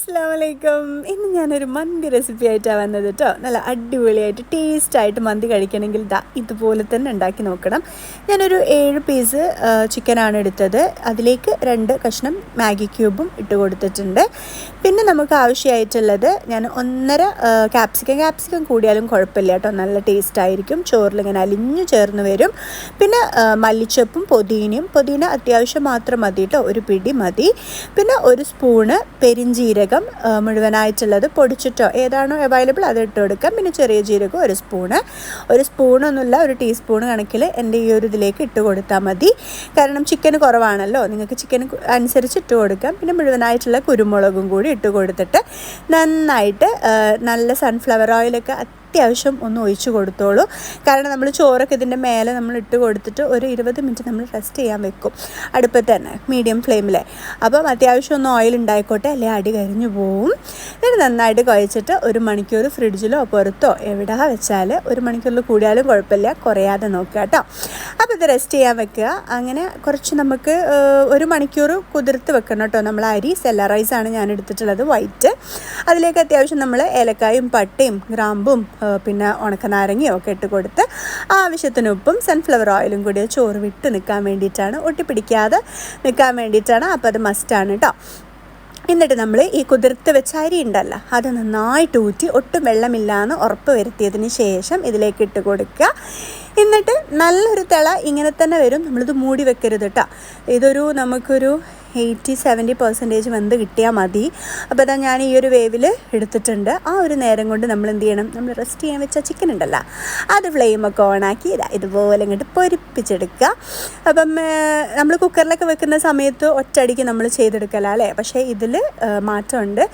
അസ്സാമലൈക്കും ഇന്ന് ഞാനൊരു മന്തി റെസിപ്പി ആയിട്ടാണ് വന്നത് കേട്ടോ നല്ല അടിപൊളിയായിട്ട് ടേസ്റ്റായിട്ട് മന്തി കഴിക്കണമെങ്കിൽ ദാ ഇതുപോലെ തന്നെ ഉണ്ടാക്കി നോക്കണം. ഞാനൊരു ഏഴ് പീസ് ചിക്കനാണ് എടുത്തത്. അതിലേക്ക് രണ്ട് കഷ്ണം മാഗി ക്യൂബും ഇട്ട് കൊടുത്തിട്ടുണ്ട്. പിന്നെ നമുക്ക് ആവശ്യമായിട്ടുള്ളത് ഞാൻ ഒന്നര ക്യാപ്സിക്കം ക്യാപ്സിക്കം കൂടിയാലും കുഴപ്പമില്ല കേട്ടോ നല്ല ടേസ്റ്റ് ആയിരിക്കും. ചോറിൽ ഇങ്ങനെ അലിഞ്ഞു ചേർന്ന് വരും. പിന്നെ മല്ലിച്ചപ്പും പൊതീനയും. പൊതീന അത്യാവശ്യം മാത്രം മതി കേട്ടോ ഒരു പിടി മതി. പിന്നെ ഒരു സ്പൂണ് പെരിഞ്ജീരകം മുഴുവനായിട്ടുള്ളത് പൊടിച്ചിട്ടോ ഏതാണോ അവൈലബിൾ അത് ഇട്ട് കൊടുക്കാം. പിന്നെ ചെറിയ ജീരകം ഒരു സ്പൂണ്. ഒരു സ്പൂണൊന്നുമില്ല ഒരു ടീസ്പൂൺ കണക്കിൽ എന്റെ ഈ ഒരു ഇതിലേക്ക് ഇട്ട് കൊടുത്താൽ മതി. കാരണം ചിക്കൻ കുറവാണല്ലോ നിങ്ങൾക്ക് ചിക്കൻ അനുസരിച്ച് ഇട്ട് കൊടുക്കാം. പിന്നെ മുഴുവനായിട്ടുള്ള കുരുമുളകും കൂടി ഇട്ട് കൊടുത്തിട്ട് നന്നായിട്ട് നല്ല സൺഫ്ലവർ ഓയിലൊക്കെ അത്യാവശ്യം ഒന്ന് ഒഴിച്ച് കൊടുത്തോളൂ. കാരണം നമ്മൾ ചോറൊക്കെ ഇതിന്റെ മേലെ നമ്മൾ ഇട്ട് കൊടുത്തിട്ട് ഒരു ഇരുപത് മിനിറ്റ് നമ്മൾ റെസ്റ്റ് ചെയ്യാൻ വെക്കും. അടുപ്പത്ത് തന്നെ മീഡിയം ഫ്ലെയിമിൽ അപ്പം അത്യാവശ്യം ഒന്ന് ഓയിൽ ഉണ്ടായിക്കോട്ടെ അല്ലെങ്കിൽ അടി കരിഞ്ഞു പോവും. ഇത് നന്നായിട്ട് കുഴച്ചിട്ട് ഒരു മണിക്കൂർ ഫ്രിഡ്ജിലോ പുറത്തോ എവിടെ വെച്ചാൽ ഒരു മണിക്കൂറിൽ കൂടിയാലും കുഴപ്പമില്ല. കുറയാതെ നോക്കുക കേട്ടോ. ഇത് റെസ്റ്റ് ചെയ്യാൻ വെക്കുക. അങ്ങനെ കുറച്ച് നമുക്ക് ഒരു മണിക്കൂർ കുതിർത്ത് വെക്കണം കേട്ടോ നമ്മൾ അരി. സെല്ല ആണ് ഞാൻ എടുത്തിട്ടുള്ളത് വൈറ്റ് അതിലേക്ക് അത്യാവശ്യം നമ്മൾ ഏലക്കായും പട്ടയും ഗ്രാമ്പും പിന്നെ ഉണക്കനാരങ്ങയും ഒക്കെ ഇട്ട് കൊടുത്ത് ആവശ്യത്തിന് ഉപ്പും സൺഫ്ലവർ ഓയിലും കൂടി ചോറ് വിട്ട് നിൽക്കാൻ വേണ്ടിയിട്ടാണ്. ഒട്ടിപ്പിടിക്കാതെ നിൽക്കാൻ വേണ്ടിയിട്ടാണ്. അപ്പോൾ അത് മസ്റ്റാണ് കേട്ടോ. എന്നിട്ട് നമ്മൾ ഈ കുതിർത്ത് വെച്ച അരി ഉണ്ടല്ലോ അത് നന്നായിട്ട് ഊറ്റി ഒട്ടും വെള്ളമില്ലാന്ന് ഉറപ്പ് വരുത്തിയതിന് ശേഷം ഇതിലേക്ക് ഇട്ട് കൊടുക്കുക. എന്നിട്ട് നല്ലൊരു തിള ഇങ്ങനെ തന്നെ വരും. നമ്മളിത് മൂടി വെക്കരുത് കേട്ടോ ഇതൊരു നമുക്കൊരു എയ്റ്റി സെവന്റി പെർസെന്റേജ് വെന്ത് കിട്ടിയാൽ മതി. അപ്പോൾ അതാ ഞാൻ ഈ ഒരു വേവിൽ എടുത്തിട്ടുണ്ട്. ആ ഒരു നേരം കൊണ്ട് നമ്മൾ എന്ത് ചെയ്യണം? നമ്മൾ റെസ്റ്റ് ചെയ്യാൻ വെച്ച ചിക്കൻ ഉണ്ടല്ലോ അത് ഫ്ലെയിമൊക്കെ ഓണാക്കി ഇതാ ഇതുപോലെ ഇങ്ങോട്ട് പൊരിപ്പിച്ചെടുക്കുക. അപ്പം നമ്മൾ കുക്കറിലൊക്കെ വെക്കുന്ന സമയത്ത് ഒറ്റയടിക്ക് നമ്മൾ ചെയ്തെടുക്കല അല്ലേ? പക്ഷേ ഇതിൽ മാറ്റമുണ്ട്.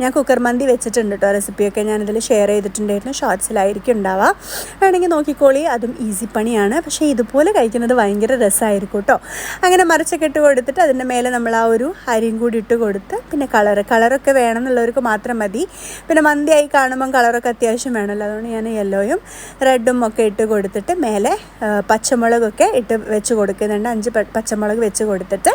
ഞാൻ കുക്കർ മന്തി വെച്ചിട്ടുണ്ട് കേട്ടോ റെസിപ്പിയൊക്കെ. ഞാനിതിൽ ഷെയർ ചെയ്തിട്ടുണ്ടായിരുന്നു. ഷോർട്സിലായിരിക്കും ഉണ്ടാവുക. വേണമെങ്കിൽ നോക്കിക്കോളി. അതും ഈസി പണിയാണ്. പക്ഷേ ഇതുപോലെ കഴിക്കുന്നത് ഭയങ്കര രസമായിരിക്കും കേട്ടോ. അങ്ങനെ മറിച്ചൊക്കെ ഇട്ട് കൊടുത്തിട്ട് അതിന്റെ മേലെ നമ്മൾ ആ ഒരു അരിയും കൂടി ഇട്ട് കൊടുത്ത് പിന്നെ കളർ കളറൊക്കെ വേണം എന്നുള്ളവർക്ക് മാത്രം മതി. പിന്നെ മന്തിയായി കാണുമ്പം കളറൊക്കെ അത്യാവശ്യം വേണമല്ലോ. അതുകൊണ്ട് ഞാൻ യെല്ലോയും റെഡും ഒക്കെ ഇട്ട് കൊടുത്തിട്ട് മേലെ പച്ചമുളകൊക്കെ ഇട്ട് വെച്ച് കൊടുക്കുന്നുണ്ട്. അഞ്ച് പച്ചമുളക് വെച്ച് കൊടുത്തിട്ട്.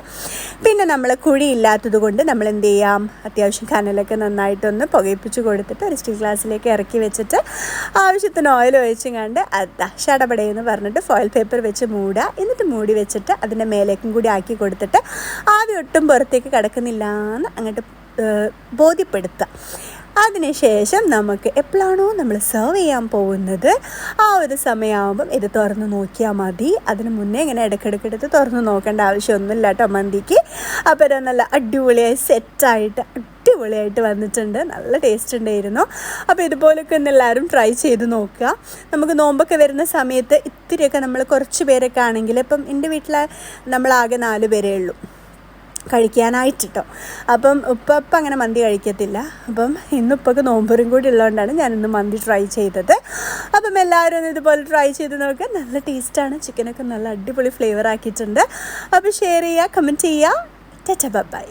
പിന്നെ നമ്മൾ കുഴി ഇല്ലാത്തത് കൊണ്ട് നമ്മൾ എന്ത് ചെയ്യാം? അത്യാവശ്യം കനലൊക്കെ നന്നായിട്ടൊന്ന് പുകയിപ്പിച്ച് കൊടുത്തിട്ട് ഒരു സ്റ്റീൽ ഗ്ലാസ്സിലേക്ക് ഇറക്കി വെച്ചിട്ട് ആവശ്യത്തിന് ഓയിൽ ഒഴിച്ചും കണ്ട് അതാ ഷടപടയെന്ന് പറഞ്ഞിട്ട് ഫോയിൽ പേപ്പർ വെച്ച് മൂടുക എന്നിട്ട് മൂടി വെച്ചിട്ട് അതിന്റെ മേലേക്കും കൂടി ആക്കി കൊടുത്തിട്ട് ആദ്യം ഒട്ടും പുറത്തേക്ക് കിടക്കുന്നില്ല എന്ന് അങ്ങോട്ട് ബോധ്യപ്പെടുത്തുക അതിനുശേഷം നമുക്ക് എപ്പോഴാണോ നമ്മൾ സെർവ് ചെയ്യാൻ പോകുന്നത് ആ ഒരു സമയമാകുമ്പം ഇത് തുറന്ന് നോക്കിയാൽ മതി. അതിന് മുന്നേ ഇങ്ങനെ ഇടയ്ക്കിടയ്ക്കെടുത്ത് തുറന്ന് നോക്കേണ്ട ആവശ്യമൊന്നുമില്ല കേട്ടോ മന്തിക്ക്. അപ്പോൾ ഇത് നല്ല അടിപൊളിയായി സെറ്റായിട്ട് അടിപൊളിയായിട്ട് വന്നിട്ടുണ്ട്. നല്ല ടേസ്റ്റ് ഉണ്ടായിരുന്നു. അപ്പോൾ ഇതുപോലൊക്കെ ഒന്ന് എല്ലാവരും ട്രൈ ചെയ്ത് നോക്കുക. നമുക്ക് നോമ്പൊക്കെ വരുന്ന സമയത്ത് ഇത്തിരിയൊക്കെ നമ്മൾ കുറച്ച് പേരൊക്കെ ആണെങ്കിൽ ഇപ്പം എന്റെ വീട്ടിൽ നമ്മളാകെ നാല് പേരേ ഉള്ളൂ. കഴിക്കാനായിട്ട് കേട്ടോ അപ്പം ഉപ്പ ഇപ്പം അങ്ങനെ മന്തി കഴിക്കത്തില്ല. അപ്പം ഇന്ന് ഇന്നിപ്പൊക്കെ നോമ്പറും കൂടി ഉള്ളതുകൊണ്ടാണ് ഞാൻ ഇന്ന് മന്തി ട്രൈ ചെയ്തത്. അപ്പം എല്ലാവരും ഇതുപോലെ ട്രൈ ചെയ്ത് നോക്കുക നല്ല ടേസ്റ്റാണ് ചിക്കനൊക്കെ നല്ല അടിപൊളി ഫ്ലേവർ ആക്കിയിട്ടുണ്ട്. അപ്പം ഷെയർ ചെയ്യുക കമന്റ് ചെയ്യുക. ചച്ച ബൈ